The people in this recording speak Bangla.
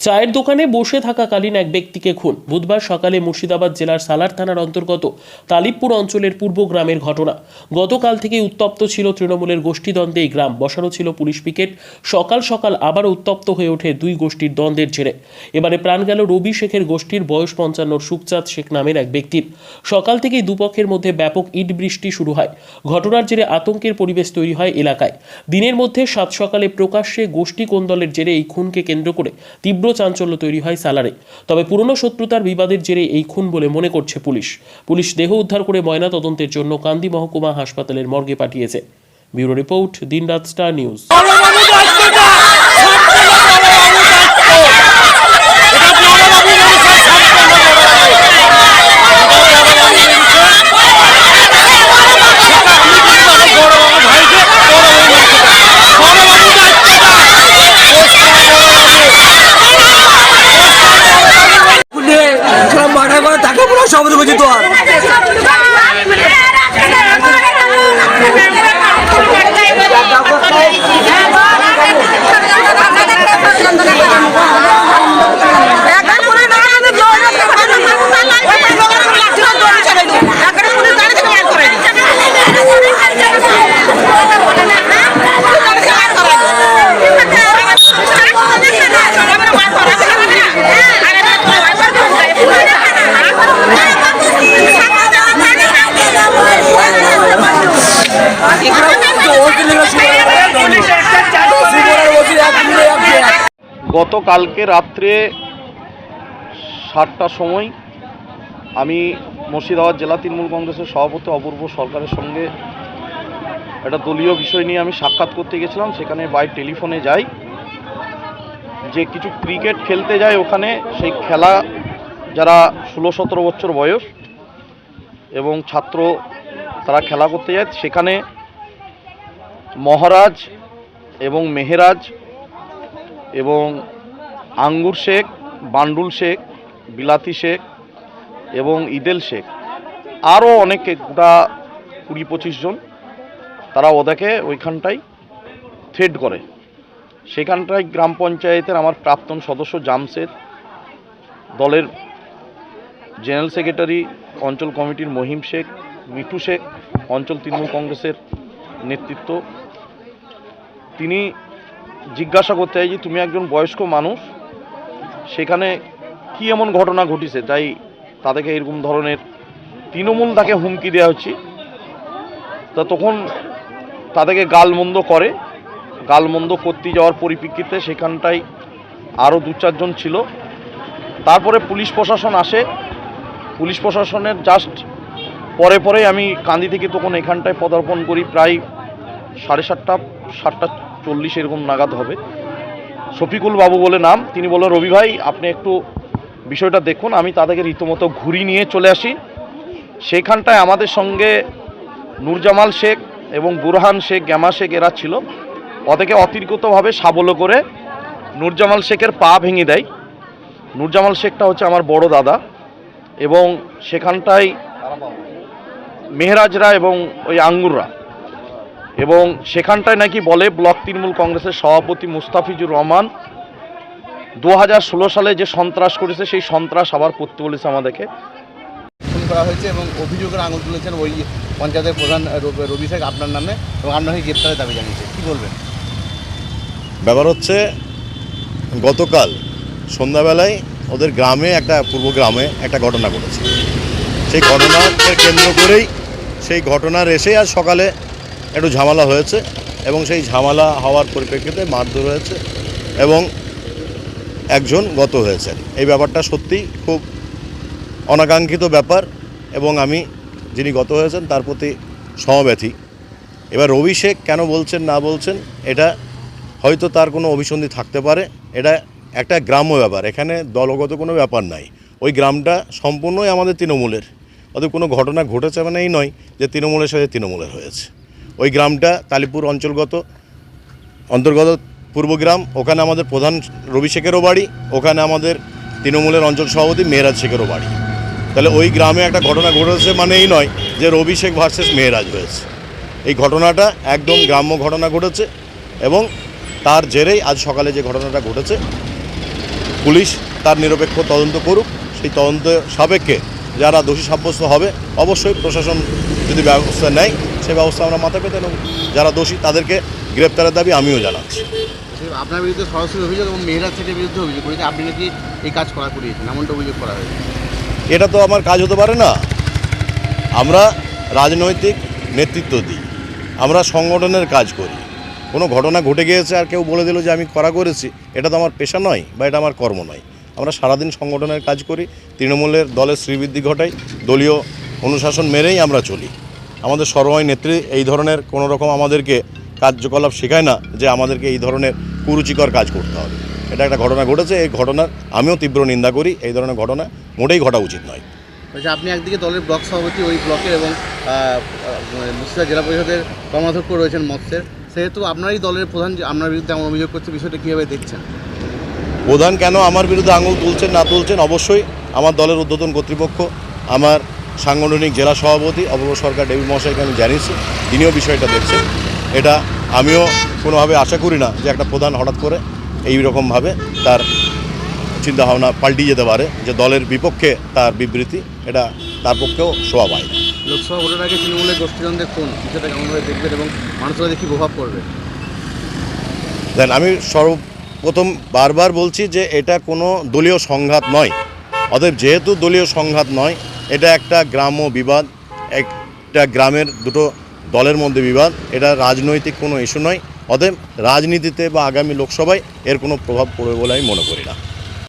চায়ের দোকানে বসে থাকাকালীন এক ব্যক্তিকে খুন। বুধবার সকালে মুর্শিদাবাদ জেলার সালার থানার অন্তর্গত তালিবপুর অঞ্চলের পূর্ব গ্রামের ঘটনা। গতকাল থেকে উত্তপ্ত ছিল তৃণমূলের গোষ্ঠীদ্বন্দ্বে এই গ্রাম। বসানো ছিল পুলিশ পিকেট। সকাল সকাল আবার উত্তপ্ত হয়ে ওঠে দুই গোষ্ঠীর দ্বন্দ্বের জেরে। এবারে প্রাণ গেল রবি শেখের গোষ্ঠীর বয়স পঞ্চান্নর সুখচাঁদ শেখ নামের এক ব্যক্তির। সকাল থেকেই দুপক্ষের মধ্যে ব্যাপক ইট বৃষ্টি শুরু হয়। ঘটনার জেরে আতঙ্কের পরিবেশ তৈরি হয় এলাকায়। দিনের মধ্যে সাত সকালে প্রকাশ্যে গোষ্ঠী কোন্দলের জেরে এই খুনকে কেন্দ্র করে তীব্র চাঞ্চল্য তৈরি হয় সালারে। তবে পুরনো শত্রুতার বিবাদের জেরে এই খুন বলে মনে করছে পুলিশ। পুলিশ দেহ উদ্ধার করে ময়না তদন্তের জন্য কান্দি মহকুমা হাসপাতালের মর্গে পাঠিয়েছে। ব্যুরো রিপোর্ট, দিনরাত স্টার নিউজ। মাঠে করে তাকে পুরো শব্দ করছি তো আর গতকালকে রাত্রে সাতটার সময় আমি মুর্শিদাবাদ জেলা তৃণমূল কংগ্রেসের সভাপতি অপূর্ব সরকারের সঙ্গে একটা দলীয় বিষয় নিয়ে আমি সাক্ষাৎ করতে গেছিলাম। সেখানে বাই টেলিফোনে যাই। যে কিছু ক্রিকেট খেলতে যায় ওখানে, সেই খেলা যারা ষোলো সতেরো বছর বয়স এবং ছাত্র তারা খেলা করতে যায়। সেখানে মহারাজ এবং মেহেরাজ এবং আঙ্গুর শেখ, বান্ডুল শেখ, বিলাতি শেখ এবং ইদেল শেখ। আরও অনেকে, গোটা কুড়ি পঁচিশ জন, তারা ওদেরকে ওইখানটায় থ্রেড করে। সেখানটায় গ্রাম পঞ্চায়েতের আমার প্রাক্তন সদস্য জামশেদ, দলের জেনারেল সেক্রেটারি, অঞ্চল কমিটির মহিম শেখ, মিঠু শেখ, অঞ্চল তৃণমূল কংগ্রেসের নেতৃত্ব। তিনি জিজ্ঞাসা করতে চাই যে তুমি একজন বয়স্ক মানুষ, সেখানে কি এমন ঘটনা ঘটিছে? তাই তাদেরকে এরকম ধরনের তৃণমূল তাকে হুমকি দেওয়া হচ্ছে। তা তখন তাদেরকে গালমন্দ করে। গালমন্দ করতে যাওয়ার পরিপ্রেক্ষিতে সেখানটায় আরও দু চারজন ছিল। তারপরে পুলিশ প্রশাসন আসে। পুলিশ প্রশাসনের জাস্ট পরে পরে আমি কান্দি থেকে তখন এখানটায় পদার্পণ করি। প্রায় সাড়ে সাতটা সাতটা চল্লিশ এরকম নাগাদ হবে। শফিকুল বাবু বলে নাম, তিনি বললেন রবি ভাই, আপনি একটু বিষয়টা দেখুন, আমি তাদেরকে রীতিমতো ঘুরি নিয়ে চলে আসি। সেখানটায় আমাদের সঙ্গে নূরজামাল শেখ এবং বুরহান শেখ, গ্যামা শেখ এরা ছিল। ওদেরকে অতিরিক্তভাবে সাবল করে নূরজামাল শেখের পা ভেঙে দেয়। নূরজামাল শেখটা হচ্ছে আমার বড় দাদা এবং সেখানটায় মেহরাজরা এবং ওই আঙ্গুররা। এবং সেখানটায় নাকি বলে ব্লক তৃণমূল কংগ্রেসের সভাপতি মুস্তাফিজুর রহমান দু হাজার ষোলো সালে যে সন্ত্রাস করেছে সেই সন্ত্রাস আবার করতে বলেছে আমাদেরকে। করা হয়েছে এবং অভিযোগের আঙুল তুলেছেন ওই পঞ্চায়েতের প্রধান রবি- রবি শেখ আপনার নামে এবং আপনাকে গ্রেপ্তারের দাবি জানিয়েছে। কী বলবেন? ব্যাপার হচ্ছে গতকাল সন্ধ্যাবেলায় ওদের গ্রামে একটা পূর্ব গ্রামে একটা ঘটনা ঘটেছে। সেই ঘটনাকে কেন্দ্র করেই সেই ঘটনার এসে আর সকালে একটু ঝামেলা হয়েছে এবং সেই ঝামেলা হওয়ার পরিপ্রেক্ষিতে মারধর হয়েছে এবং একজন গত হয়েছেন। এই ব্যাপারটা সত্যি খুব অনাকাঙ্ক্ষিত ব্যাপার এবং আমি যিনি গত হয়েছেন তার প্রতি সমব্যথী। এবার রবি শেখ কেন বলছেন, না বলছেন, এটা হয়তো তার কোনো অভিসন্ধি থাকতে পারে। এটা একটা গ্রাম্য ব্যাপার, এখানে দলগত কোনো ব্যাপার নাই। ওই গ্রামটা সম্পূর্ণই আমাদের তৃণমূলের। অতএব কোনো ঘটনা ঘটেছে মানে এই নয় যে তৃণমূলের সাথে তৃণমূলের হয়েছে। ওই গ্রামটা তালিপুর অঞ্চলগত, অন্তর্গত পূর্বগ্রাম ওখানে আমাদের প্রধান রবি শেখেরও বাড়ি, ওখানে আমাদের তৃণমূলের অঞ্চল সভাপতি মেহরাজ শেখেরও বাড়ি। তাহলে ওই গ্রামে একটা ঘটনা ঘটেছে মানে এই নয় যে রবি শেখ ভার্সেস মেহরাজ হয়েছে। এই ঘটনাটা একদম গ্রাম্য ঘটনা ঘটেছে এবং তার জেরেই আজ সকালে যে ঘটনাটা ঘটেছে, পুলিশ তার নিরপেক্ষ তদন্ত করুক, সেই তদন্ত সাপেক্ষে যারা দোষী সাব্যস্ত হবে অবশ্যই প্রশাসন যদি ব্যবস্থা নেয় সেই ব্যবস্থা আমরা মাথা পেতে নেব। যারা দোষী তাদেরকে গ্রেপ্তারের দাবি আমিও জানাচ্ছি। আপনার বিরুদ্ধে সরাসরি অভিযোগ এবং মেহেরাজ শেখের বিরুদ্ধে অভিযোগ করেছে আপনি নাকি এই কাজ করা করিয়েছেন? এমনটা অভিযোগ করা হয়েছে। এটা তো আমার কাজ হতে পারে না। আমরা রাজনৈতিক নেতৃত্ব দিই। আমরা সংগঠনের কাজ করি। কোনো ঘটনা ঘটে গিয়েছে আর কেউ বলে দিল যে আমি করা করেছি এটা তো আমার পেশা নয় বা এটা আমার কর্ম নয়। আমরা সারাদিন সংগঠনের কাজ করি তৃণমূলের দলের শ্রীবৃদ্ধি ঘটাই দলীয় অনুশাসন মেনেই আমরা চলি। আমাদের সর্বময় নেত্রী এই ধরনের কোনো রকম আমাদেরকে কার্যকলাপ শেখায় না যে আমাদেরকে এই ধরনের কুরুচিকর কাজ করতে হবে। এটা একটা ঘটনা ঘটেছে এই ঘটনার আমিও তীব্র নিন্দা করি এই ধরনের ঘটনা মোটেই ঘটা উচিত নয়। বলছে আপনি একদিকে দলের ব্লক সভাপতি ওই ব্লকের এবং আহ, জেলা পরিষদের কর্মাধ্যক্ষ রয়েছেন মৎস্যের। সেহেতু আপনারই দলের প্রধান আপনার বিরুদ্ধে এমন অভিযোগ করছে বিষয়টা কীভাবে দেখছেন? প্রধান কেন আমার বিরুদ্ধে আঙুল তুলছেন না তুলছেন? অবশ্যই আমার দলের উদ্বোধন কর্তৃপক্ষ আমার সাংগঠনিক জেলা সভাপতি অপূর্ব সরকার ডেবি মহাশয়কে আমি জানিয়েছি তিনিও বিষয়টা দেখছেন। এটা আমিও কোনোভাবে আশা করি না যে একটা প্রধান হঠাৎ করে এই রকমভাবে তার চিন্তাভাবনা পাল্টিয়ে যেতে পারে যে দলের বিপক্ষে তার বিবৃতি এটা তার পক্ষেও শোভা পায় না। লোকসভা ভোটের আগে তৃণমূলের গোষ্ঠীদ্বন্দ্বে কোন বিষয়টা কেমনভাবে দেখবেন এবং মানুষের কী প্রভাব পড়বে? দেন আমি সর্বপ্রথম বারবার বলছি যে এটা কোনো দলীয় সংঘাত নয়। অতএব যেহেতু দলীয় সংঘাত নয়, এটা একটা গ্রাম্য বিবাদ, একটা গ্রামের দুটো দলের মধ্যে বিবাদ, এটা রাজনৈতিক কোনো ইস্যু নয়। অতএব রাজনীতিতে বা আগামী লোকসভায় এর কোনো প্রভাব পড়বে বলে আমি মনে করি না।